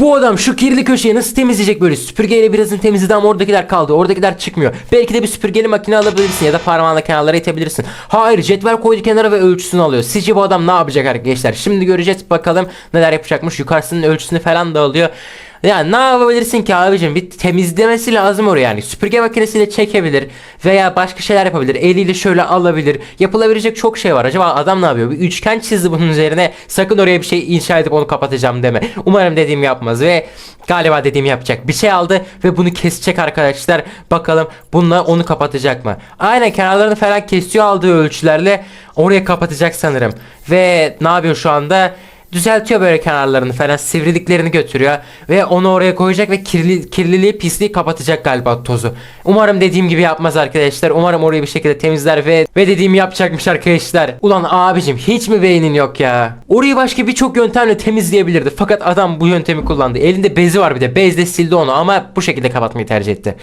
Bu adam şu kirli köşeyi nasıl temizleyecek böyle süpürgeyle birazını temizledi ama oradakiler kaldı oradakiler çıkmıyor. Belki de bir süpürgeli makine alabilirsin ya da parmağınla kenarlara itebilirsin. Hayır cetvel koydu kenara ve ölçüsünü alıyor. Sizce bu adam ne yapacak arkadaşlar? Şimdi göreceğiz bakalım neler yapacakmış. Yukarısının ölçüsünü falan da alıyor. Yani ne yapabilirsin ki abicim? Bir temizlemesi lazım oraya yani. Süpürge makinesiyle çekebilir veya başka şeyler yapabilir. Eliyle şöyle alabilir. Yapılabilecek çok şey var. Acaba adam ne yapıyor? Bir üçgen çizdi bunun üzerine. Sakın oraya bir şey inşa edip onu kapatacağım deme. Umarım dediğimi yapmaz ve galiba dediğimi yapacak. Bir şey aldı ve bunu kesecek arkadaşlar. Bakalım bununla onu kapatacak mı? Aynen kenarlarını falan kesiyor aldığı ölçülerle. Oraya kapatacak sanırım. Ve ne yapıyor şu anda düzeltiyor böyle kenarlarını falan sivriliklerini götürüyor ve onu oraya koyacak ve kirli, kirliliği pisliği kapatacak galiba tozu. Umarım dediğim gibi yapmaz arkadaşlar. Umarım orayı bir şekilde temizler ve ve dediğimi yapacakmış arkadaşlar. Ulan abicim hiç mi beynin yok ya? Orayı başka birçok yöntemle temizleyebilirdi. Fakat adam bu yöntemi kullandı. Elinde bezi var bir de. Bezle sildi onu ama bu şekilde kapatmayı tercih etti.